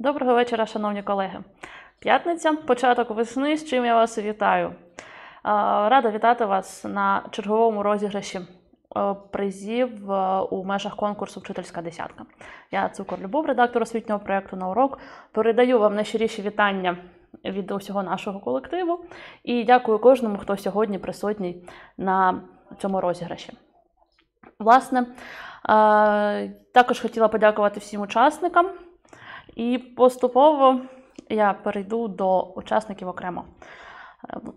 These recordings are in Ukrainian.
Доброго вечора, шановні колеги. П'ятниця, початок весни, з чим я вас вітаю. Рада вітати вас на черговому розіграші е, призів е, у межах конкурсу Вчительська десятка. Я Цукор Любов, редактор освітнього проєкту на урок. Передаю вам найщиріші вітання від усього нашого колективу і дякую кожному, хто сьогодні присутній на цьому розіграші. Власне, е, також хотіла подякувати всім учасникам. І поступово я перейду до учасників окремо.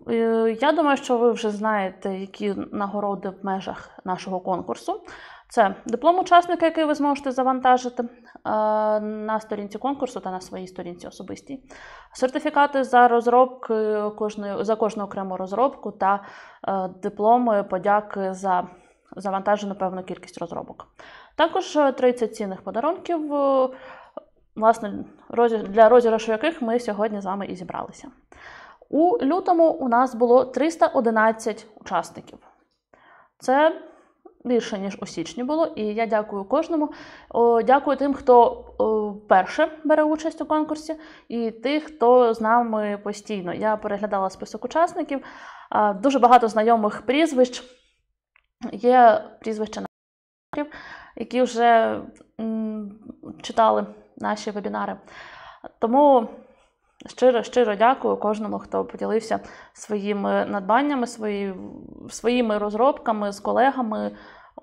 Е, Я думаю, що ви вже знаєте, які нагороди в межах нашого конкурсу. Це диплом учасника, який ви зможете завантажити е, на сторінці конкурсу та на своїй сторінці особистій. Сертифікати за розробки кожної, за кожну окрему розробку та е, дипломи подяки за завантажену певну кількість розробок. Також е, 30 цінних подарунків е, власне, для розіграшу яких ми сьогодні з вами і зібралися. У лютому у нас було 311 учасників. Це більше, ніж у січні було, і я дякую кожному. Дякую тим, хто о, вперше бере участь у конкурсі, і тих, хто з нами постійно. Я переглядала список учасників. Дуже багато знайомих прізвищ. Є прізвища на які вже читали наші вебінари. Тому щиро, щиро дякую кожному, хто поділився своїми надбаннями, свої, своїми розробками з колегами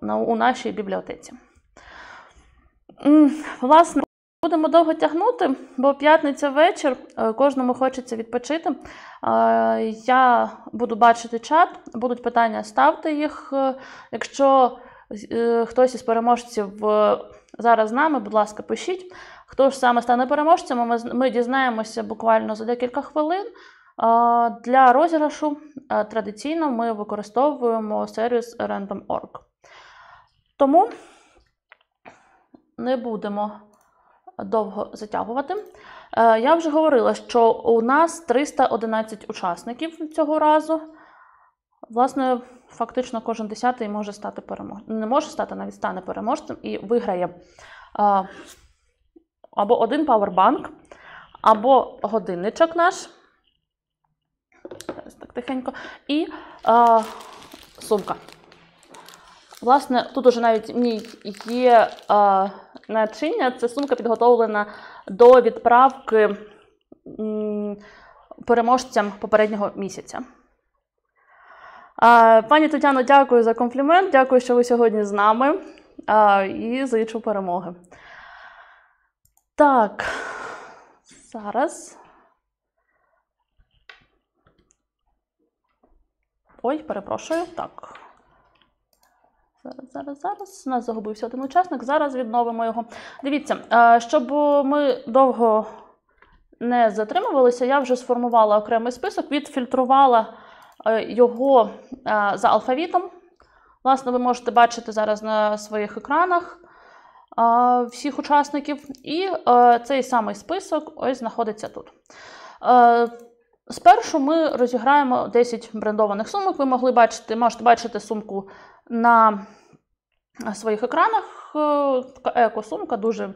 на, у нашій бібліотеці. Власне, будемо довго тягнути, бо п'ятниця вечір, е, кожному хочеться відпочити. Е, Я буду бачити чат, будуть питання, ставте їх. Е, Якщо хтось із переможців зараз з нами, будь ласка, пишіть. Хто ж саме стане переможцем, ми, ми дізнаємося буквально за декілька хвилин. Для розіграшу традиційно ми використовуємо сервіс Random.org. Тому не будемо довго затягувати. Я вже говорила, що у нас 311 учасників цього разу. Власне, фактично кожен десятий може стати переможцем. Не може стати, навіть стане переможцем і виграє або один павербанк, або годинничок наш. Так тихенько. І а, сумка. Власне, тут уже навіть в ній є а, начиння. Це сумка підготовлена до відправки переможцям попереднього місяця. А, Пані Тетяно, дякую за комплімент. Дякую, що ви сьогодні з нами. А, І зичу перемоги. Так, зараз. Ой, перепрошую. Так. Зараз, зараз, зараз. У нас загубився один учасник. Зараз відновимо його. Дивіться, е, щоб ми довго не затримувалися, я вже сформувала окремий список, відфільтрувала е, його е, за алфавітом. Власне, ви можете бачити зараз на своїх екранах всіх учасників. І е, цей самий список ось знаходиться тут. Е, Спершу ми розіграємо 10 брендованих сумок. Ви могли бачити, можете бачити сумку на своїх екранах. Е, Така еко-сумка дуже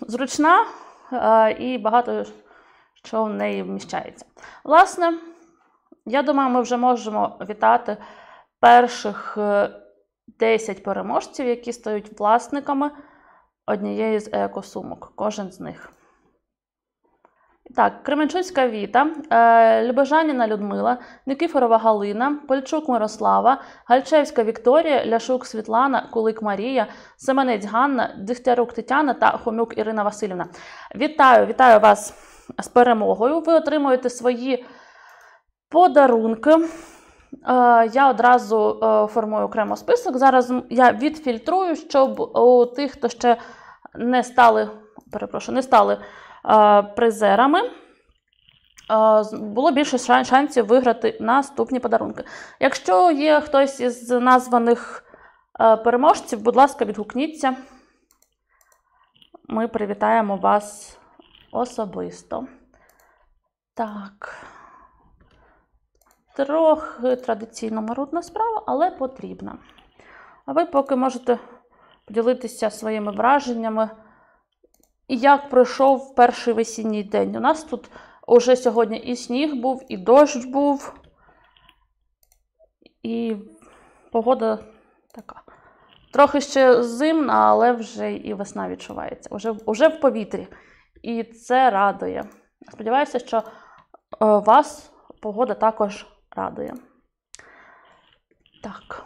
зручна і багато що в неї вміщається. Власне, я думаю, ми вже можемо вітати перших 10 переможців, які стають власниками однієї з екосумок, кожен з них. Так, Кременчуцька Віта, е, Любежаніна Людмила, Никифорова Галина, Польчук Мирослава, Гальчевська Вікторія, Ляшук Світлана, Кулик Марія, Семенець Ганна, Дихтярук Тетяна та Хомюк Ірина Васильівна. Вітаю, вітаю вас з перемогою. Ви отримуєте свої подарунки. Е, Я одразу е, формую окремо список. Зараз я відфільтрую, щоб у тих, хто ще не стали, перепрошую, не стали е, призерами, було більше шансів виграти наступні подарунки. Якщо є хтось із названих переможців, будь ласка, відгукніться. Ми привітаємо вас особисто. Так. Трохи традиційно марудна справа, але потрібна. А ви поки можете поділитися своїми враженнями як пройшов перший весінній день? У нас тут уже сьогодні і сніг був, і дощ був, і погода така. Трохи ще зимна, але вже і весна відчувається. Уже, уже в повітрі. І це радує. Сподіваюся, що е, вас погода також радує. Так.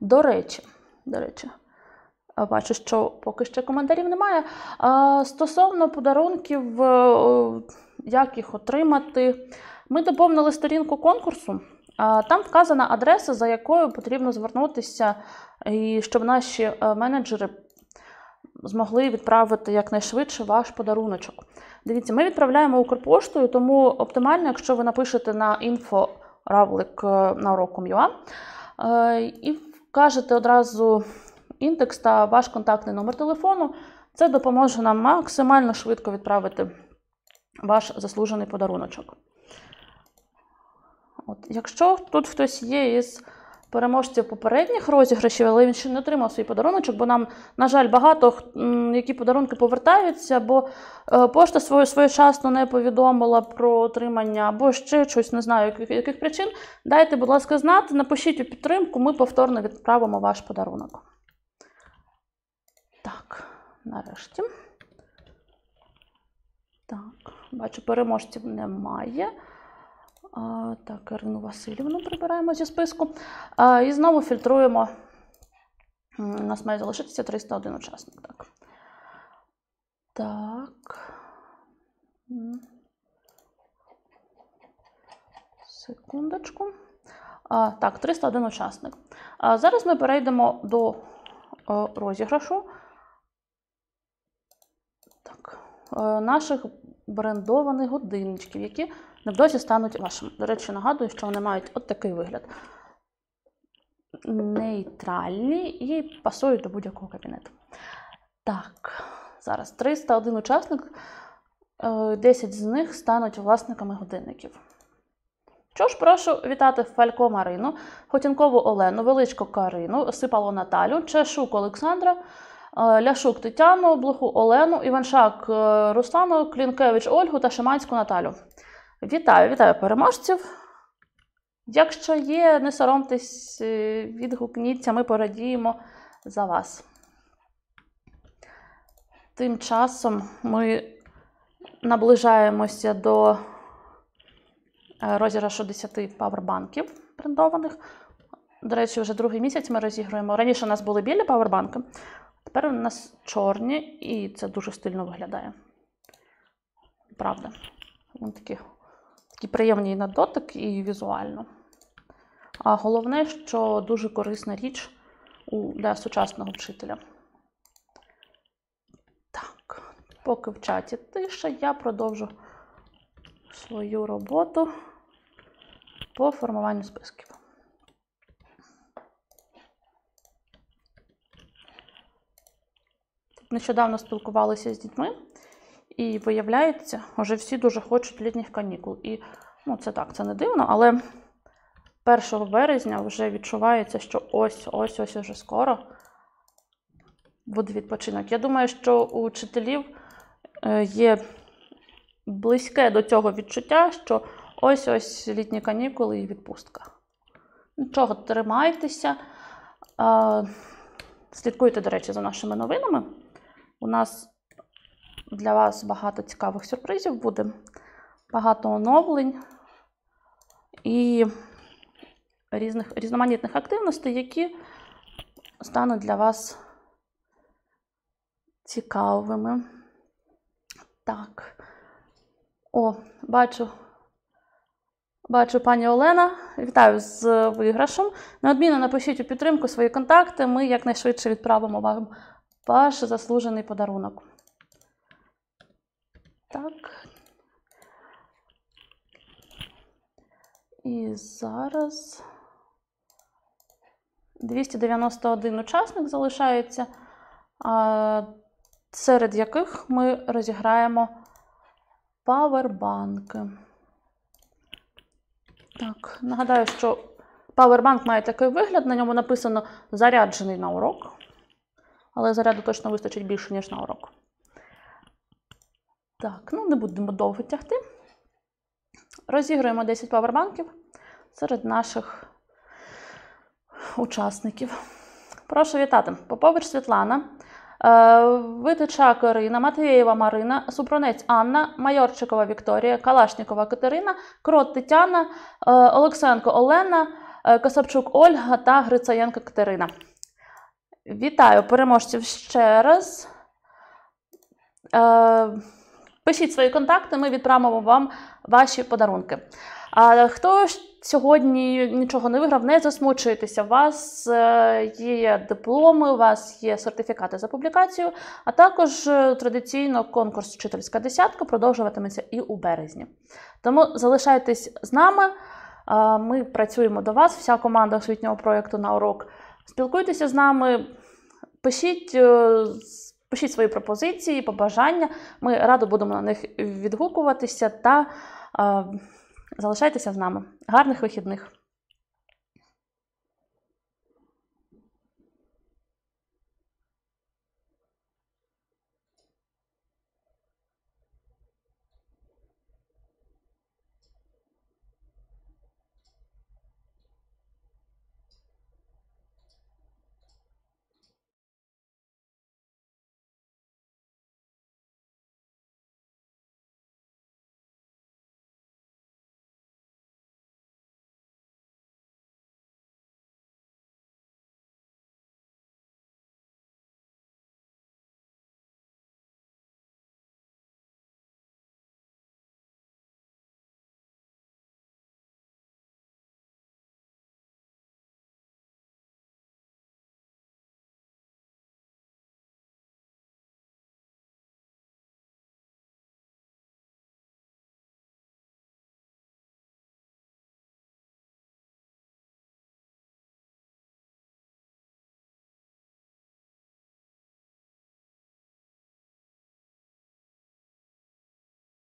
До речі, до речі, е, бачу, що поки ще коментарів немає. Стосовно подарунків, е, як їх отримати, ми доповнили сторінку конкурсу. Там вказана адреса, за якою потрібно звернутися, і щоб наші е, менеджери змогли відправити якнайшвидше ваш подаруночок. Дивіться, ми відправляємо Укрпоштою, тому оптимально, якщо ви напишете на info равлик на уроку.ua е, і вкажете одразу індекс та ваш контактний номер телефону, це допоможе нам максимально швидко відправити ваш заслужений подаруночок. От, Якщо тут хтось є із переможців попередніх розіграшів, але він ще не отримав свій подаруночок, бо нам, на жаль, багато які подарунки повертаються, бо е, пошта свою своєчасно не повідомила про отримання, або ще щось, не знаю, яких, яких причин. Дайте, будь ласка, знати, напишіть у підтримку, ми повторно відправимо ваш подарунок. Так, нарешті. Так, бачу, переможців немає. Так, Ірину Васильівну прибираємо зі списку. І знову фільтруємо. У нас має залишитися 301 учасник. Так. Так. Секундочку. А, Так, 301 учасник. А, Зараз ми перейдемо до о, розіграшу так, о, наших брендованих годинничків, які невдовзі стануть вашими. До речі, нагадую, що вони мають от такий вигляд. Нейтральні і пасують до будь-якого кабінету. Так, зараз 301 учасник, 10 з них стануть власниками годинників. Що ж, прошу вітати Фалько Марину, Хотінкову Олену, Величко Карину, Сипало Наталю, Чешук Олександра, Ляшук Тетяну, Блоху Олену, Іваншак Руслану, Клінкевич Ольгу та Шиманську Наталю. Вітаю, вітаю переможців! Якщо є, не соромтесь, відгукніться, ми порадіємо за вас. Тим часом ми наближаємося до розіграшу 10 павербанків брендованих. До речі, вже другий місяць ми розігруємо. Раніше у нас були білі павербанки, тепер у нас чорні, і це дуже стильно виглядає. Правда. Вони такі, такі приємні і на дотик, і візуально. А головне, що дуже корисна річ для сучасного вчителя. Так, поки в чаті тиша, я продовжу свою роботу по формуванню списків. Нещодавно спілкувалися з дітьми, і виявляється, вже всі дуже хочуть літніх канікул. І ну, це так, це не дивно, але 1 березня вже відчувається, що ось-ось ось уже скоро буде відпочинок. Я думаю, що у вчителів е, є близьке до цього відчуття, що ось-ось літні канікули і відпустка. Нічого, тримайтеся. Слідкуйте, до речі, за нашими новинами. У нас для вас багато цікавих сюрпризів буде, багато оновлень і різних, різноманітних активностей, які стануть для вас цікавими. Так. О, бачу. Бачу пані Олена. Вітаю з виграшем. Неодмінно напишіть у підтримку свої контакти. Ми якнайшвидше відправимо вам ваш заслужений подарунок. Так. І зараз 291 учасник залишається, серед яких ми розіграємо павербанки. Так, нагадаю, що павербанк має такий вигляд, на ньому написано заряджений на урок. Але заряду точно вистачить більше, ніж на урок. Так, ну не будемо довго тягти. Розігруємо 10 павербанків серед наших учасників. Прошу вітати. Попович Світлана, е, Витичак Ірина, Матвієва Марина, Супронець Анна, Майорчикова Вікторія, Калашнікова Катерина, Крот Тетяна, е, Олексенко Олена, е, Косапчук Ольга та Грицаєнко Катерина. Вітаю переможців ще раз. Е, Пишіть свої контакти, ми відправимо вам ваші подарунки. А хто сьогодні нічого не виграв, не засмучуйтеся. У вас е, є дипломи, у вас є сертифікати за публікацію, а також е, традиційно конкурс Вчительська десятка продовжуватиметься і у березні. Тому залишайтесь з нами. Ми працюємо до вас, вся команда освітнього проєкту на урок. Спілкуйтеся з нами, пишіть. Пишіть свої пропозиції, побажання. Ми радо будемо на них відгукуватися та е, залишайтеся з нами. Гарних вихідних!